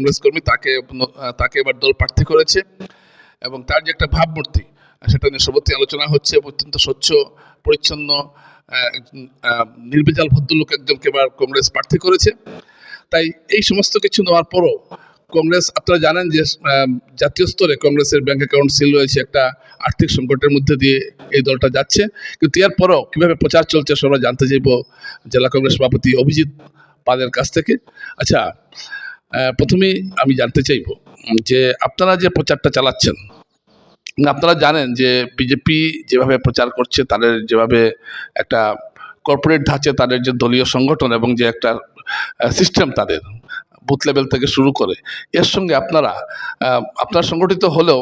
কংগ্রেস কর্মী তাকে তাকে এবার দল প্রার্থী করেছে এবং তার যে একটা ভাবমূর্তি, সেটা নিয়ে সর্বত্রই আলোচনা হচ্ছে অত্যন্ত স্বচ্ছ, পরিচ্ছন্ন নির্বিচাল ভদ্রলোক একজনকে এবার কংগ্রেস প্রার্থী করেছে। তাই এই সমস্ত কিছু নেওয়ার পরও কংগ্রেস, আপনারা জানেন যে জাতীয় স্তরে কংগ্রেসের ব্যাংক অ্যাকাউন্ট সিল রয়েছে একটা আর্থিক সংকটের মধ্যে দিয়ে এই দলটা যাচ্ছে। কিন্তু এর পরও কীভাবে প্রচার চলছে সবাই জানতে চাইব জেলা কংগ্রেস সভাপতি অভিজিৎ পাদের কাছ থেকে। আচ্ছা আহ, প্রথমেই আমি জানতে চাইব যে আপনারা যে প্রচারটা চালাচ্ছেন আপনারা জানেন যে বিজেপি যেভাবে প্রচার করছে তাদের যেভাবে একটা কর্পোরেট ধাঁচে তাদের যে দলীয় সংগঠন এবং যে একটা সিস্টেম তাদের বুথ লেভেল থেকে শুরু করে এর সঙ্গে আপনারা আপনারা সংগঠিত হলেও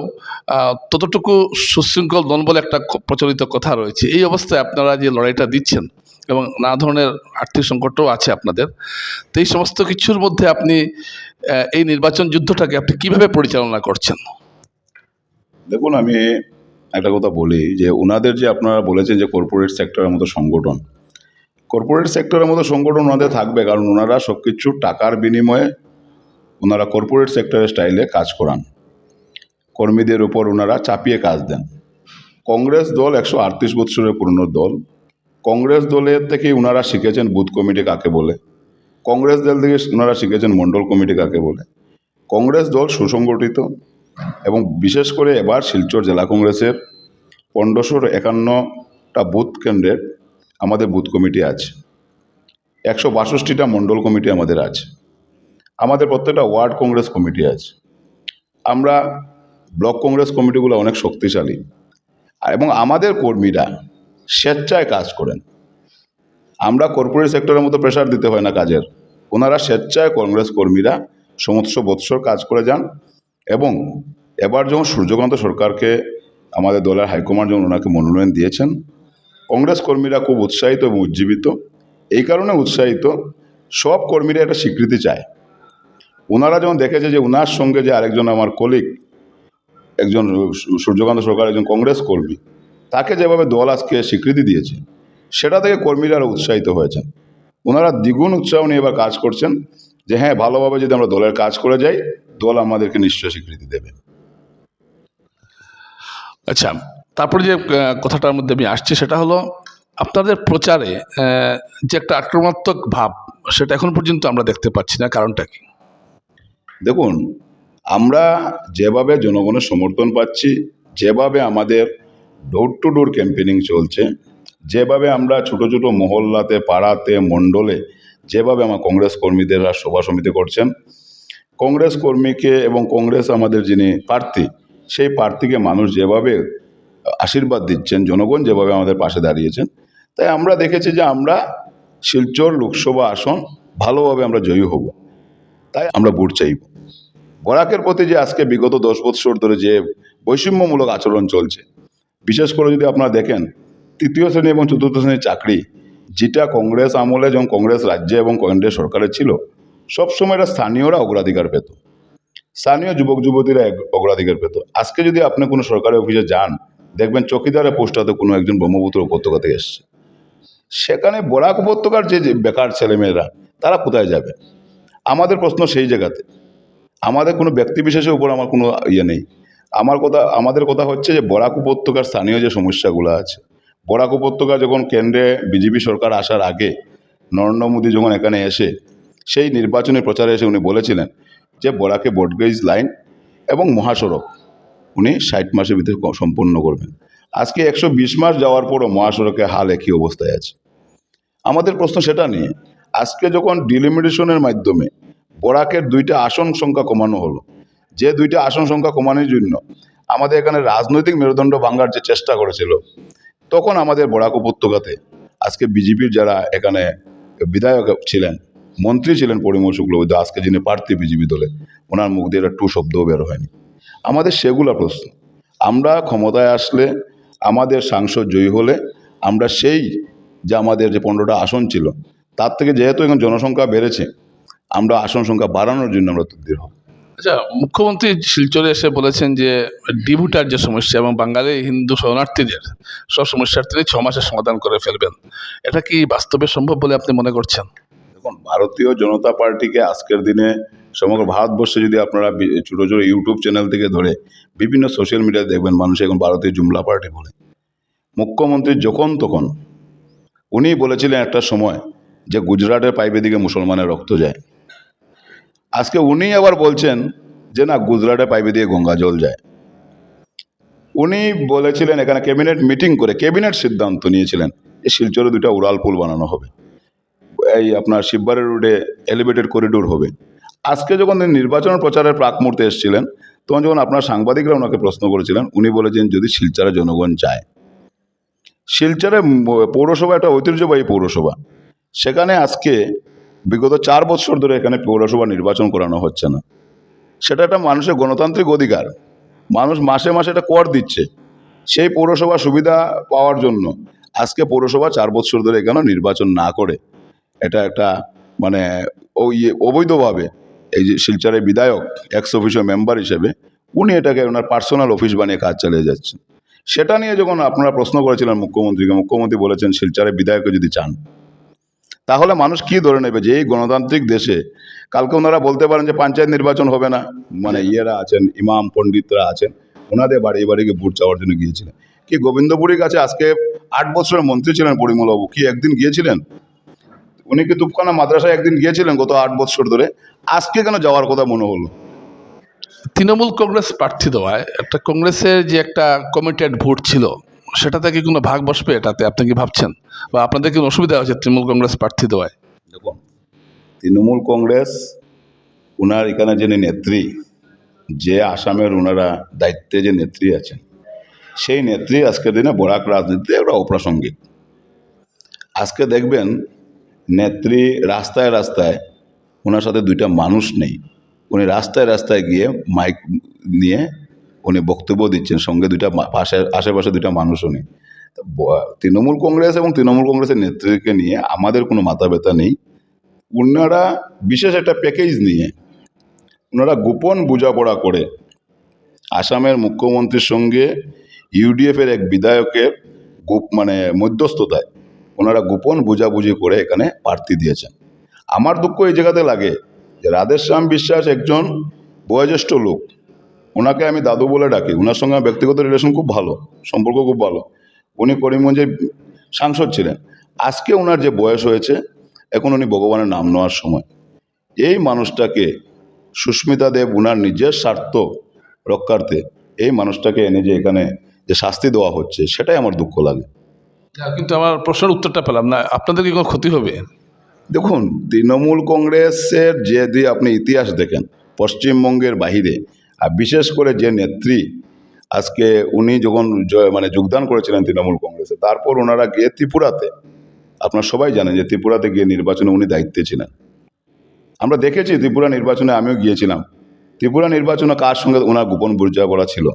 ততটুকু সুশৃঙ্খল নন বলে একটা প্রচলিত কথা রয়েছে। এই অবস্থায় আপনারা যে লড়াইটা দিচ্ছেন এবং নানা ধরনের আর্থিক সংকটও আছে আপনাদের। তো এই সমস্ত কিছুর মধ্যে আপনি এই নির্বাচন যুদ্ধটাকে আপনি কীভাবে পরিচালনা করছেন? দেখুন, আমি একটা কথা বলি যে ওনাদের যে আপনারা বলেছেন যে কর্পোরেট সেক্টরের মতো সংগঠন কর্পোরেট সেক্টরের মতো সংগঠন ওনাদের থাকবে কারণ ওনারা সব কিছু টাকার বিনিময়ে ওনারা কর্পোরেট সেক্টরের স্টাইলে কাজ করান। কর্মীদের উপর ওনারা চাপিয়ে কাজ দেন। কংগ্রেস দল একশো আটত্রিশ বৎসরের পুরনো দল কংগ্রেস দলের থেকে ওনারা শিখেছেন বুথ কমিটি কাকে বলে? কংগ্রেস দল থেকে ওনারা শিখেছেন মণ্ডল কমিটি কাকে বলে? কংগ্রেস দল সুসংগঠিত এবং বিশেষ করে এবার শিলচর জেলা কংগ্রেসের পনেরোশো একান্নটা বুথ কেন্দ্রের আমাদের বুথ কমিটি আছে। একশো বাষট্টিটা মণ্ডল কমিটি আমাদের আছে। আমাদের প্রত্যেকটা ওয়ার্ড কংগ্রেস কমিটি আছে। আমরা ব্লক কংগ্রেস কমিটিগুলো অনেক শক্তিশালী। এবং আমাদের কর্মীরা স্বেচ্ছায় কাজ করেন। আমরা কর্পোরেট সেক্টরের মতো প্রেশার দিতে হয় না কাজের। ওনারা স্বেচ্ছায় কংগ্রেস কর্মীরা সমস্ত বৎসর কাজ করে যান এবং এবার যখন সূর্যকান্ত সরকারকে আমাদের দলের হাইকমান্ড যখন ওনাকে মনোনয়ন দিয়েছেন কংগ্রেস কর্মীরা খুব উৎসাহিত এবং উজ্জীবিত। এই কারণে উৎসাহিত, সব কর্মীরা একটা স্বীকৃতি চায়। ওনারা যখন দেখেছে যে ওনার সঙ্গে যে আরেকজন আমার কলিগ একজন সূর্যকান্ত সরকার, একজন কংগ্রেস কর্মী তাকে যেভাবে দল আজকে স্বীকৃতি দিয়েছে সেটা থেকে কর্মীরা উৎসাহিত হয়েছেন। ওনারা দ্বিগুণ উৎসাহ নিয়ে এবার কাজ করছেন যে হ্যাঁ ভালোভাবে যদি আমরা দলের কাজ করে যাই দল আমাদেরকে নিশ্চয় স্বীকৃতি দেবে। আচ্ছা তারপরে যে কথাটার মধ্যে আমি আসছি সেটা হলো আপনাদের প্রচারে যে একটা আক্রমণাত্মক ভাব সেটা এখন পর্যন্ত আমরা দেখতে পাচ্ছি না কারণটা কি? দেখুন আমরা যেভাবে জনগণের সমর্থন পাচ্ছি যেভাবে আমাদের ডোর টু ডোর ক্যাম্পেনিং চলছে। যেভাবে আমরা ছোট ছোট মহল্লাতে, পাড়াতে, মণ্ডলে যেভাবে আমার কংগ্রেস কর্মীদেররা সভা সমিতি করছেন, কংগ্রেস কর্মীকে এবং কংগ্রেস আমাদের যিনি প্রার্থী, সেই প্রার্থীকে মানুষ যেভাবে আশীর্বাদ দিচ্ছেন, জনগণ যেভাবে আমাদের পাশে দাঁড়িয়েছেন, তাই আমরা দেখেছি যে আমরা শিলচর লোকসভা আসন ভালোভাবে আমরা জয়ী হব। তাই আমরা ভোট চাইব। বরাকের প্রতি যে আজকে বিগত দশ বৎসর ধরে যে বৈষম্যমূলক আচরণ চলছে বিশেষ করে যদি আপনারা দেখেন, তৃতীয় শ্রেণি এবং চতুর্থ শ্রেণির চাকরি, যেটা কংগ্রেস আমলে যখন কংগ্রেস রাজ্যে এবং কংগ্রেস সরকারে ছিল, সবসময় এটা স্থানীয়রা অগ্রাধিকার পেত। স্থানীয় যুবক যুবতীরা অগ্রাধিকার পেত। আজকে যদি আপনি কোনো সরকারি অফিসে যান, দেখবেন চকিদারের পোস্টাতে কোনো একজন ব্রহ্মপুত্র উপত্যকা থেকে এসছে। সেখানে বরাক উপত্যকার যে বেকার ছেলেমেয়েরা, তারা কোথায় যাবে? আমাদের প্রশ্ন সেই জায়গাতে। আমাদের কোনো ব্যক্তি বিশেষের উপর আমার কোনো ইয়ে নেই। আমার কথা, আমাদের কথা হচ্ছে যে বরাক উপত্যকার স্থানীয় যে সমস্যাগুলো আছে, বরাক উপত্যকা যখন কেন্দ্রে বিজেপি সরকার আসার আগে নরেন্দ্র মোদী যখন এখানে এসে, সেই নির্বাচনী প্রচারে এসে উনি বলেছিলেন যে বরাকে বটগেজ লাইন এবং মহাসড়ক উনি ষাট মাসের ভিতরে সম্পূর্ণ করবেন। আজকে একশো বিশ মাস যাওয়ার পরও মহাসড়কে হাল একই অবস্থায় আছে। আমাদের প্রশ্ন সেটা নিয়ে, আজকে যখন ডিলিমিটেশনের মাধ্যমে বরাকের দুইটা আসন সংখ্যা কমানো হলো যে দুইটা আসন সংখ্যা কমানোর জন্য আমাদের এখানে রাজনৈতিক মেরুদণ্ড ভাঙার যে চেষ্টা করেছিল, তখন আমাদের বরাক উপত্যকাতে আজকে বিজেপির যারা এখানে বিধায়ক ছিলেন, মন্ত্রী ছিলেন পরিমল শুক্লবৈদ্য, আজকে যিনি প্রার্থী বিজেপি দলে, ওনার মুখ দিয়ে টু শব্দও বের হয়নি। আমাদের সেগুলা প্রশ্ন, আমরা ক্ষমতায় আসলে আমাদের সাংসদ জয়ী হলে আমরা সেই যে আমাদের যে পনেরোটা আসন ছিল, তার থেকে যেহেতু এখন জনসংখ্যা বেড়েছে, আমরা আসন সংখ্যা বাড়ানোর জন্য আমরা তদ্বির হব। আচ্ছা মুখ্যমন্ত্রী শিলচরে এসে বলেছেন যে ডিভুটার যে সমস্যা এবং বাঙালি হিন্দু শরণার্থীদের সব সমস্যার তিনি ছ মাসে সমাধান করে ফেলবেন। এটা কি বাস্তবে সম্ভব বলে আপনি মনে করছেন? দেখুন, ভারতীয় জনতা পার্টিকে আজকের দিনে সমগ্র ভারতবর্ষে যদি আপনারা ছোটো ছোটো ইউটিউব চ্যানেল থেকে ধরে বিভিন্ন সোশ্যাল মিডিয়ায় দেখবেন, মানুষ এখন ভারতীয় জুমলা পার্টি বলে। মুখ্যমন্ত্রী যখন তখন উনি বলেছিলেন একটা সময় যে, গুজরাটের পাইপের দিকে মুসলমানের রক্ত যায়। আজকে উনি আবার বলছেন যে, না গুজরাটের পাইপে দিয়ে গঙ্গা জল যায়। উনি বলেছিলেন, এখানে ক্যাবিনেট মিটিং করে ক্যাবিনেট সিদ্ধান্ত নিয়েছিলেন এই শিলচরে দুটা উড়াল পুল বানানো হবে। এই আপনার শিববারের রোডে এলিভেটেড করিডোর হবে। আজকে যখন তিনি নির্বাচন প্রচারের প্রাক মুহূর্তে এসেছিলেন, তখন যখন আপনার সাংবাদিকরা ওনাকে প্রশ্ন করেছিলেন, উনি বলেছেন, যদি শিলচরে জনগণ চায়। শিলচরে পৌরসভা একটা ঐতিহ্যবাহী পৌরসভা। সেখানে আজকে বিগত চার বছর ধরে এখানে পৌরসভা নির্বাচন করানো হচ্ছে না। সেটা একটা মানুষের গণতান্ত্রিক অধিকার। মানুষ মাসে মাসে এটা কর দিচ্ছে। সেই পৌরসভা সুবিধা পাওয়ার জন্য আজকে পৌরসভা চার বছর ধরে এখানে নির্বাচন না করে। এটা একটা মানে ওই অবৈধভাবে এই যে শিলচরের বিধায়ক এক্স অফিসের মেম্বার হিসেবে উনি এটাকে ওনার পার্সোনাল অফিস বানিয়ে কাজ চালিয়ে যাচ্ছেন। সেটা নিয়ে যখন আপনারা প্রশ্ন করেছিলেন মুখ্যমন্ত্রীকে, মুখ্যমন্ত্রী বলেছেন শিলচরের বিধায়ককে যদি চান তাহলে মানুষ কি ধরে নেবে যে এই গণতান্ত্রিক দেশে? কালকে ওনারা বলতে পারেন যে পঞ্চায়েত নির্বাচন হবে না। মানে ইয়েরা আছেন, ইমাম, পণ্ডিতরা আছেন, ওনাদের বাড়ি বাড়ি গিয়ে ভোট চাওয়ার জন্য গিয়েছিলেন। কি গোবিন্দপুরীর কাছে আজকে আট বছরের মন্ত্রী ছিলেন পরিমলবাবু? কি একদিন গিয়েছিলেন? উনি কি তুপখানা মাদ্রাসায় একদিন গিয়েছিলেন গত আট বছর ধরে? আজকে কেন যাওয়ার কথা মনে হলো? তৃণমূল কংগ্রেস প্রার্থী দেওয়ায় একটা কংগ্রেসের যে একটা কমিটেড ভোট ছিল সেটাতে কি কোনো ভাগ বসবে এটাতে? আপনি কি ভাবছেন? বা আপনাদের কি অসুবিধা হয়েছে তৃণমূল কংগ্রেস প্রার্থী দেওয়ায়? দেখুন, তৃণমূল কংগ্রেস ওনার এখানে যিনি নেত্রী, যে আসামের ওনারা দায়িত্বে যে নেত্রী আছেন, সেই নেত্রী আজকের দিনে বরাক রাজনীতিতে একটা অপ্রাসঙ্গিক। আজকে দেখবেন, নেত্রী রাস্তায় রাস্তায় ওনার সাথে দুইটা মানুষ নেই। উনি রাস্তায় রাস্তায় গিয়ে মাইক নিয়ে উনি বক্তব্য দিচ্ছেন, সঙ্গে দুইটা পাশে, আশেপাশে দুইটা তো ব- তৃণমূল কংগ্রেস এবং তৃণমূল কংগ্রেসের নেতৃত্বকে নিয়ে আমাদের কোনো মাথা ব্যথা নেই। ওনারা বিশেষ একটা প্যাকেজ নিয়ে ওনারা গোপন বোঝাপড়া করে আসামের মুখ্যমন্ত্রীর সঙ্গে ইউডিএফের এক বিধায়কের গোপ মানে মধ্যস্থতায় ওনারা গোপন বোঝাবুঝি করে এখানে প্রার্থী দিয়েছেন। আমার দুঃখ এই জায়গাতে লাগে যে রাধেশ্যাম বিশ্বাস একজন বয়োজ্যেষ্ঠ লোক ওনাকে আমি দাদু বলে ডাকি। ওনার সঙ্গে ব্যক্তিগত রিলেশন খুব ভালো সম্পর্ক খুব ভালো। উনি করিমগঞ্জের সাংসদ ছিলেন। আজকে ওনার যে বয়স হয়েছে এখন উনি ভগবানের নাম নেওয়ার সময়। এই মানুষটাকে সুস্মিতা দেব ওনার নিজের স্বার্থ রক্ষার্থে এই মানুষটাকে এনে যে এখানে যে শাস্তি দেওয়া হচ্ছে সেটাই আমার দুঃখ লাগে। কিন্তু আমার প্রশ্নের উত্তরটা পেলাম না। আপনাদের কি কোনো ক্ষতি হবে? দেখুন তৃণমূল কংগ্রেসের যে যদি আপনি ইতিহাস দেখেন পশ্চিমবঙ্গের বাহিরে আর বিশেষ করে যে নেত্রী, আজকে উনি যখন মানে যোগদান করেছিলেন তৃণমূল কংগ্রেসে, তারপর ওনারা গিয়ে ত্রিপুরাতে, আপনারা সবাই জানেন যে ত্রিপুরাতে গিয়ে নির্বাচনে উনি দায়িত্বে ছিলেন। আমরা দেখেছি ত্রিপুরা নির্বাচনে আমিও গিয়েছিলাম। ত্রিপুরা নির্বাচনে কার সঙ্গে ওনার গোপন করা ছিল?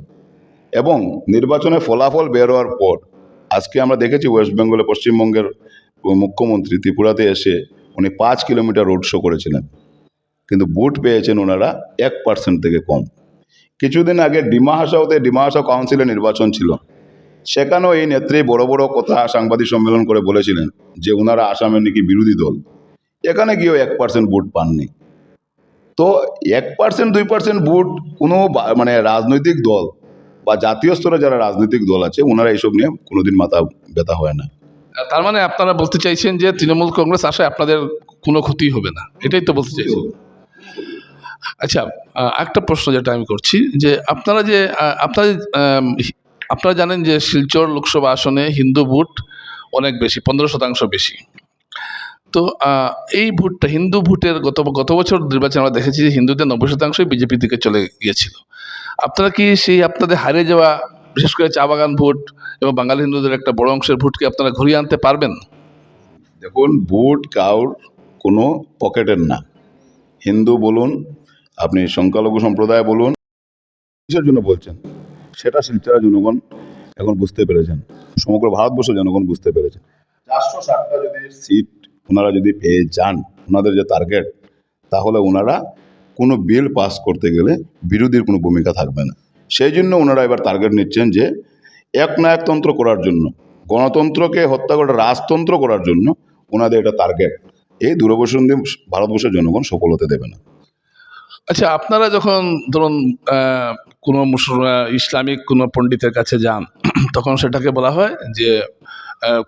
এবং নির্বাচনে ফলাফল বের হওয়ার পর, আজকে আমরা দেখেছি ওয়েস্ট বেঙ্গলে পশ্চিমবঙ্গের মুখ্যমন্ত্রী ত্রিপুরাতে এসে উনি পাঁচ কিলোমিটার রোড শো করেছিলেন। কিন্তু ভোট পেয়েছেন ওনারা এক পার্সেন্ট থেকে কম। কিছুদিন আগে ডিমা হাসাওতে ডিমা হাসাও কাউন্সিলের নির্বাচন ছিল। সেখানেও এই নেত্রী বড় বড় কথা সাংবাদিক সম্মেলন করে বলেছিলেন যে ওনারা আসামের নাকি বিরোধী দল। এখানে গিয়েও এক পার্সেন্ট ভোট পাননি। তো এক পার্সেন্ট দুই পার্সেন্ট ভোট কোনো মানে রাজনৈতিক দল বা জাতীয় স্তরে যারা রাজনৈতিক দল আছে ওনারা এইসব নিয়ে কোনোদিন মাথা ব্যথা হয় না। তার মানে আপনারা বলতে চাইছেন যে তৃণমূল কংগ্রেস আসায় আপনাদের কোনো ক্ষতি হবে না। এটাই তো বলতে চাইছেন। আচ্ছা একটা প্রশ্ন যেটা আমি করছি যে আপনারা যে আপনারা আপনারা জানেন যে শিলচর লোকসভা আসনে হিন্দু ভোট অনেক বেশি, পনেরো শতাংশ বেশি। তো এই ভোটটা হিন্দু ভোটের গত গত বছর নির্বাচনে আমরা দেখেছি যে হিন্দুদের নব্বই শতাংশই বিজেপি দিকে চলে গিয়েছিল। আপনারা কি সেই আপনাদের হারিয়ে যাওয়া, বিশেষ করে চা বাগান ভোট এবং বাঙালি হিন্দুদের একটা বড় অংশের ভোটকে আপনারা ঘুরিয়ে আনতে পারবেন? দেখুন, ভোট কাউর কোনো পকেটের না। হিন্দু বলুন আপনি সংখ্যালঘু সম্প্রদায় বলুন। কিসের জন্য বলছেন? সেটা শিলচরের জনগণ এখন বুঝতে পেরেছেন। সমগ্র ভারতবর্ষের জনগণ বুঝতে পেরেছেন। চারশো ষাটটা যদি সিট ওনারা যদি পেয়ে যান, ওনাদের যে টার্গেট তাহলে ওনারা কোনো বিল পাস করতে গেলে বিরোধীর কোনো ভূমিকা থাকবে না। সেই জন্য ওনারা এবার টার্গেট নিচ্ছেন যে একনায়কতন্ত্র করার জন্য, গণতন্ত্রকে হত্যা করে রাজতন্ত্র করার জন্য ওনাদের এটা টার্গেট এই দূরবর্ষী ভারতবর্ষের জনগণ সফল হতে দেবে না। আচ্ছা আপনারা যখন ধরুন কোনো ইসলামিক কোনো পণ্ডিতের কাছে যান, তখন সেটাকে বলা হয় যে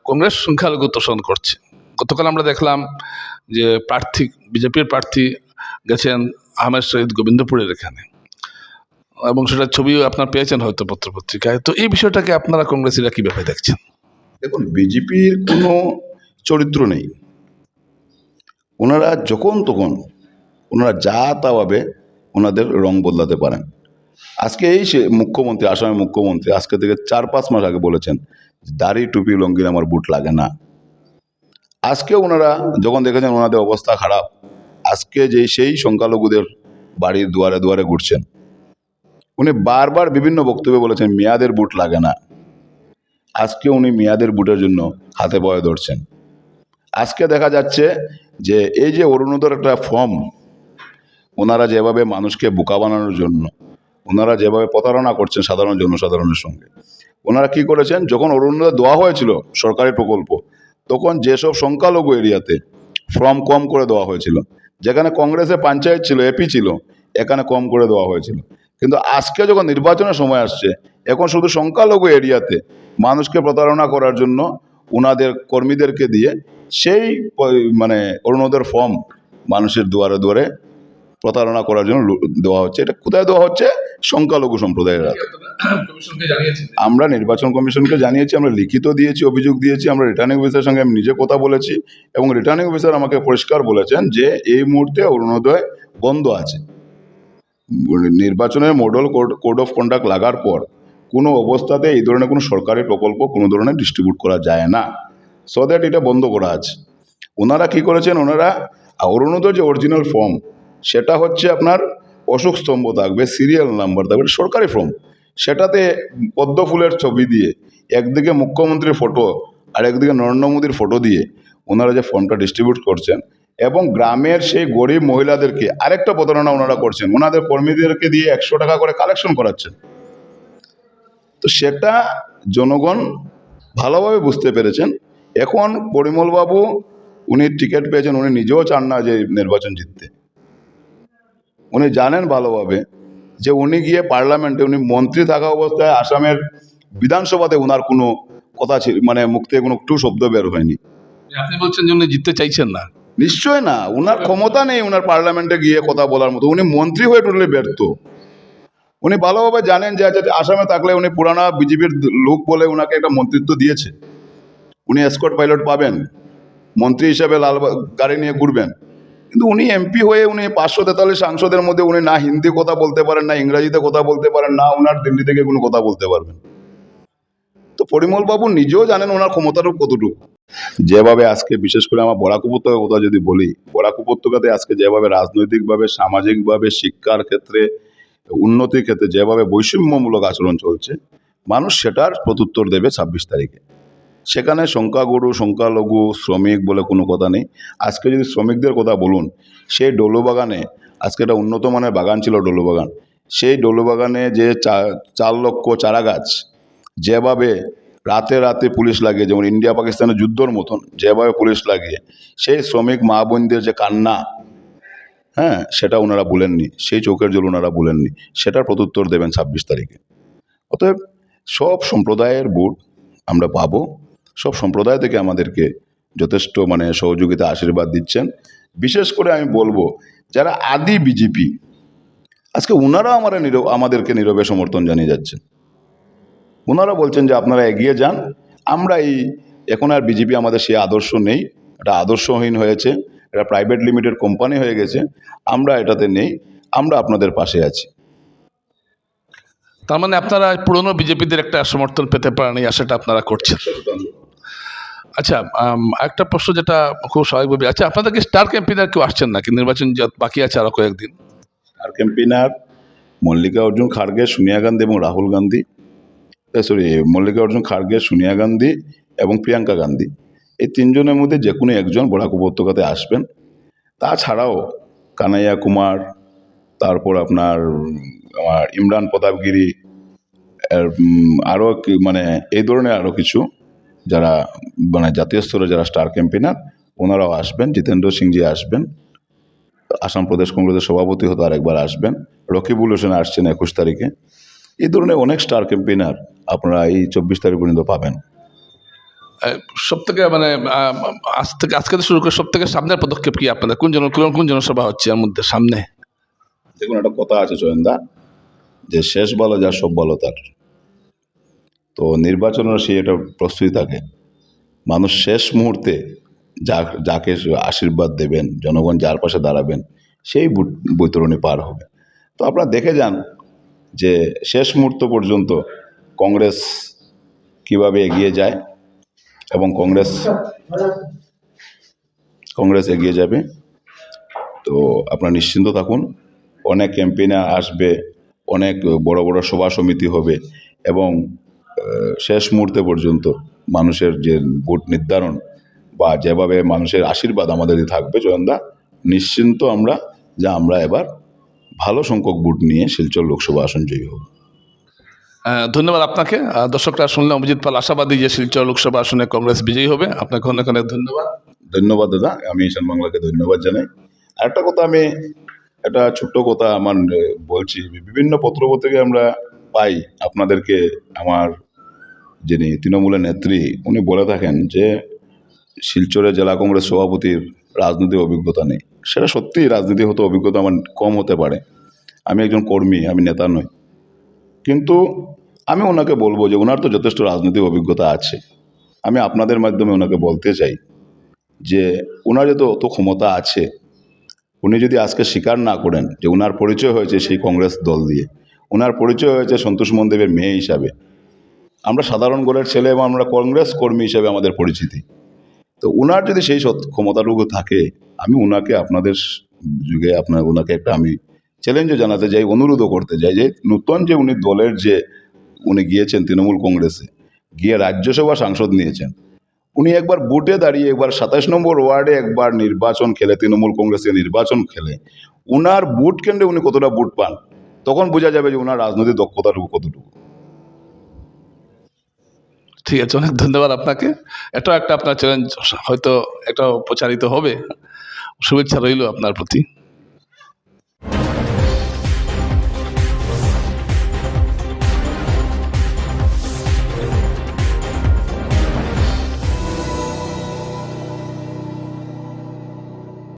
কংগ্রেস সংখ্যালঘু তোষণ করছে। গতকাল আমরা দেখলাম যে, প্রার্থী, বিজেপির প্রার্থী গেছেন আহমেদ শহীদ গোবিন্দপুরের এখানে। এবং সেটা ছবিও আপনার পেয়েছেন হয়তো পত্রপত্রিকায়। তো এই বিষয়টাকে আপনারা কংগ্রেসীরা কীভাবে দেখছেন? দেখুন, বিজেপির কোনো চরিত্র নেই। ওনারা যখন তখন ওনারা যা তা ভাবে ওনাদের রং বদলাতে পারেন। আজকে এই সে মুখ্যমন্ত্রী, আসামের মুখ্যমন্ত্রী আজকে থেকে চার পাঁচ মাস আগে বলেছেন দাড়ি, টুপি, লঙ্গির আমার বুট লাগে না। আজকে ওনারা যখন দেখেছেন ওনাদের অবস্থা খারাপ, আজকে যে সেই সংখ্যালঘুদের বাড়ির দুয়ারে দুয়ারে ঘুরছেন, উনি বারবার বিভিন্ন বক্তব্যে বলেছেন, মেয়াদের বুট লাগে না। আজকে উনি মেয়াদের বুটের জন্য হাতে বয়ে ধরছেন। আজকে দেখা যাচ্ছে যে এই যে অরুণোদয়ের একটা ফর্ম ওনারা যেভাবে মানুষকে বোকা বানানোর জন্য, ওনারা যেভাবে প্রতারণা করছেন সাধারণ জনসাধারণের সঙ্গে, ওনারা কি করেছেন? যখন অরুণোদয় দেওয়া হয়েছিল সরকারি প্রকল্প, তখন যেসব সংখ্যালঘু এরিয়াতে ফর্ম কম করে দেওয়া হয়েছিল, যেখানে কংগ্রেসে পঞ্চায়েত ছিল, এপি ছিল, এখানে কম করে দেওয়া হয়েছিল। কিন্তু আজকে যখন নির্বাচনের সময় আসছে, এখন শুধু সংখ্যালঘু এরিয়াতে মানুষকে প্রতারণা করার জন্য ওনাদের কর্মীদেরকে দিয়ে সেই মানে অরুণোদয়ের ফর্ম মানুষের দুয়ারে দুয়ারে প্রতারণা করার জন্য দেওয়া হচ্ছে। এটা কোথায় দেওয়া হচ্ছে? সংখ্যালঘু সম্প্রদায়ের হাতে। আমরা নির্বাচন কমিশনকে জানিয়েছি আমরা লিখিত দিয়েছি অভিযোগ দিয়েছি আমরা রিটার্নিং অফিসারের সঙ্গে আমি নিজে কথা বলেছি এবং রিটার্নিং অফিসার আমাকে পরিষ্কার বলেছেন যে এই মুহূর্তে অরুণোদয় বন্ধ আছে। নির্বাচনের model code code of conduct লাগার পর কোনো অবস্থাতে এই ধরনের কোনো সরকারি প্রকল্প কোনো ধরনের ডিস্ট্রিবিউট করা যায় না। সো দ্যাট এটা বন্ধ করা আছে। ওনারা কি করেছেন? ওনারা অরুণোদয় যে অরিজিনাল ফর্ম সেটা হচ্ছে আপনার অশোক স্তম্ভ থাকবে সিরিয়াল নাম্বার থাকবে সরকারি ফর্ম সেটাতে পদ্ম ফুলের ছবি দিয়ে, একদিকে মুখ্যমন্ত্রীর ফটো আর একদিকে নরেন্দ্র মোদীর ফটো দিয়ে ওনারা যে ফর্মটা ডিস্ট্রিবিউট করছেন এবং গ্রামের সেই গরিব মহিলাদেরকে আরেকটা প্রতারণা ওনারা করছেন। ওনাদের কর্মীদেরকে দিয়ে একশো টাকা করে কালেকশন করাচ্ছেন। তো সেটা জনগণ ভালোভাবে বুঝতে পেরেছেন। এখন পরিমলবাবু, উনি টিকিট পেয়েছেন, উনি নিজেও চান না যে নির্বাচন জিততে। উনি জানেন ভালোভাবে যে উনি গিয়ে পার্লামেন্টে উনি মন্ত্রী থাকা অবস্থায় আসামের বিধানসভাতে ওনার কোনো কথা ছিল মানে মুখ থেকে কোনো একটু শব্দ বের হয়নি। আপনি বলছেন যে উনি জিততে চাইছেন না। নিশ্চয় না উনার ক্ষমতা নেই উনার পার্লামেন্টে গিয়ে কথা বলার মতো উনি মন্ত্রী হয়ে টোটালি ব্যর্থ। উনি ভালোভাবে জানেন যে আচ্ছা আসামে থাকলে উনি পুরানা বিজেপির লোক বলে উনাকে একটা মন্ত্রিত্ব দিয়েছে। উনি এসকট পাইলট পাবেন মন্ত্রী হিসেবে লাল গাড়ি নিয়ে ঘুরবেন। কিন্তু উনি এমপি হয়ে উনি পাঁচশো তেতাল্লিশ সাংসদের মধ্যে উনি না হিন্দি কথা বলতে পারেন, না ইংরাজিতে কথা বলতে পারেন, না ওনার দিল্লি থেকে কোনো কথা বলতে পারবেন। তো পরিমল বাবু নিজেও জানেন ওনার ক্ষমতাটা কতটুকু। যেভাবে আজকে বিশেষ করে আমার বরাক উপত্যকার কথা যদি বলি, বরাক উপত্যকাতে আজকে যেভাবে রাজনৈতিকভাবে, সামাজিকভাবে, শিক্ষার ক্ষেত্রে, উন্নতির ক্ষেত্রে যেভাবে বৈষম্যমূলক আচরণ চলছে, মানুষ সেটার প্রত্যুত্তর দেবে ছাব্বিশ তারিখে। সেখানে সংখ্যাগুরু, সংখ্যালঘু, শ্রমিক বলে কোনো কথা নেই। আজকে যদি শ্রমিকদের কথা বলুন, সেই ডলুবাগানে আজকে একটা উন্নত মানের বাগান ছিল ডলুবাগান সেই ডলুবাগানে যে চার লক্ষ চারা গাছ, যেভাবে রাতে রাতে পুলিশ লাগিয়ে, যেমন ইন্ডিয়া পাকিস্তানের যুদ্ধর মতন যেভাবে পুলিশ লাগিয়ে, সেই শ্রমিক মা বোনদের যে কান্না হ্যাঁ সেটা ওনারা বলেননি সেই চোখের জল ওনারা বলেননি সেটার প্রত্যুত্তর দেবেন ছাব্বিশ তারিখে। অতএব সব সম্প্রদায়ের ভোট আমরা পাবো। সব সম্প্রদায় থেকে আমাদেরকে যথেষ্ট মানে সহযোগিতা, আশীর্বাদ দিচ্ছেন। বিশেষ করে আমি বলব, যারা আদি বিজেপি, আজকে ওনারা আমরা নীরব, আমাদেরকে নীরবে সমর্থন জানিয়ে যাচ্ছেন। ওনারা বলছেন যে, আপনারা এগিয়ে যান, আমরা এই, এখন আর বিজেপি আমাদের সে আদর্শ নেই, এটা আদর্শহীন হয়েছে, এটা প্রাইভেট লিমিটেড কোম্পানি হয়ে গেছে, আমরা এটাতে নেই, আমরা আপনাদের পাশে আছি। তার মানে আপনারা পুরনো বিজেপিদের একটা সমর্থন পেতে পারেন এই আশাটা আপনারা করছেন। আচ্ছা একটা প্রশ্ন যেটা খুব স্বাভাবিকভাবে আচ্ছা আপনাদের কি স্টার ক্যাম্পেইনার কেউ আসছেন নাকি নির্বাচন বাকি আছে আরও কয়েকদিন। স্টার ক্যাম্পেইনার মল্লিকা অর্জুন খাড়গে সোনিয়া গান্ধী এবং রাহুল গান্ধী। সরি মল্লিকা অর্জুন খাড়গে সোনিয়া গান্ধী এবং প্রিয়াঙ্কা গান্ধী। এই তিনজনের মধ্যে যে কোনো একজন বরাক উপত্যকাতে আসবেন। তাছাড়াও কানাইয়া কুমার, তারপর আপনার আমার ইমরান প্রতাপগিরি আরও মানে এই ধরনের আরও কিছু। যারা মানে জাতীয় স্তরে যারা স্টার ক্যাম্পেইনার ওনারাও আসবেন জিতেন্দ্র সিংজি আসবেন আসাম প্রদেশ কংগ্রেসের সভাপতি হতো আরেকবার আসবেন রকিবুল হোসেন আসছেন একুশ তারিখে। এই ধরনের অনেক স্টার ক্যাম্পেইনার আপনারা এই চব্বিশ তারিখ পর্যন্ত পাবেন। সব থেকে মানে আজ থেকে আজকে শুরু করে সব থেকে সামনের পদক্ষেপ কি আপনাদের? কোন জন কোন জনসভা হচ্ছে এর মধ্যে সামনে? দেখুন একটা কথা আছে চয়নদা যে শেষ ভালো যার সব ভালো তার। তো নির্বাচনের সেই একটা প্রস্তুতি থাকে। মানুষ শেষ মুহূর্তে যা, যাকে আশীর্বাদ দেবেন, জনগণ যার পাশে দাঁড়াবেন, সেই বৈতরণী পার হবে। তো আপনারা দেখে যান যে শেষ মুহূর্ত পর্যন্ত কংগ্রেস কীভাবে এগিয়ে যায় এবং কংগ্রেস কংগ্রেস এগিয়ে যাবে। তো আপনারা নিশ্চিন্ত থাকুন, অনেক ক্যাম্পেইনে আসবে, অনেক বড় বড় সভা সমিতি হবে এবং শেষ মুহূর্তে পর্যন্ত মানুষের যে ভোট নির্ধারণ বা যেভাবে মানুষের আশীর্বাদ আমাদের থাকবে জয়ন্দা নিশ্চিন্ত আমরা যে আমরা এবার ভালো সংখ্যক ভোট নিয়ে শিলচর লোকসভা আসন জয়ী হব। ধন্যবাদ আপনাকে। দর্শকরা শুনলে অভিজিৎ পাল আশাবাদী যে শিলচর লোকসভা আসনে কংগ্রেস বিজয়ী হবে। আপনাকে অনেক অনেক ধন্যবাদ। ধন্যবাদ দাদা আমি ঈশান বাংলাকে ধন্যবাদ জানাই। আরেকটা কথা আমি একটা ছোট্ট কথা আমার বলছি বিভিন্ন পত্রপত্রিকায় আমরা পাই আপনাদেরকে আমার যিনি তৃণমূলের নেত্রী, উনি বলে থাকেন যে শিলচরে জেলা কংগ্রেস সভাপতির রাজনৈতিক অভিজ্ঞতা নেই। সেটা সত্যিই রাজনীতি হতে অভিজ্ঞতা আমার কম হতে পারে। আমি একজন কর্মী, আমি নেতা নই। কিন্তু আমি ওনাকে বলব যে ওনার তো যথেষ্ট রাজনৈতিক অভিজ্ঞতা আছে। আমি আপনাদের মাধ্যমে ওনাকে বলতে চাই যে ওনার যদি অত ক্ষমতা আছে, উনি যদি আজকে স্বীকার না করেন যে ওনার পরিচয় হয়েছে সেই কংগ্রেস দল দিয়ে, ওনার পরিচয় হয়েছে সন্তোষ মন্দেবের মেয়ে হিসাবে আমরা সাধারণ গোলের ছেলে এবং আমরা কংগ্রেস কর্মী হিসেবে আমাদের পরিচিতি। তো ওনার যদি সেই ক্ষমতাটুকু থাকে, আমি ওনাকে আপনাদের যুগে আপনার ওনাকে একটা আমি চ্যালেঞ্জও জানাতে চাই, অনুরোধও করতে চাই যে নূতন যে উনি দলের যে উনি গিয়েছেন তৃণমূল কংগ্রেসে, গিয়ে রাজ্যসভা সাংসদ নিয়েছেন, উনি একবার বুটে দাঁড়িয়ে একবার সাতাশ নম্বর ওয়ার্ডে একবার নির্বাচন খেলে, তৃণমূল কংগ্রেসে নির্বাচন খেলে, উনার বুট কেন্দ্রে উনি কতটা বুট পান, তখন বোঝা যাবে যে ওনার রাজনৈতিক দক্ষতাটুকু কতটুকু। ঠিক আছে, অনেক ধন্যবাদ আপনাকে। এটাও একটা আপনার চ্যালেঞ্জ হয়তো এটাও প্রচারিত হবে। শুভেচ্ছা রইল আপনার প্রতি।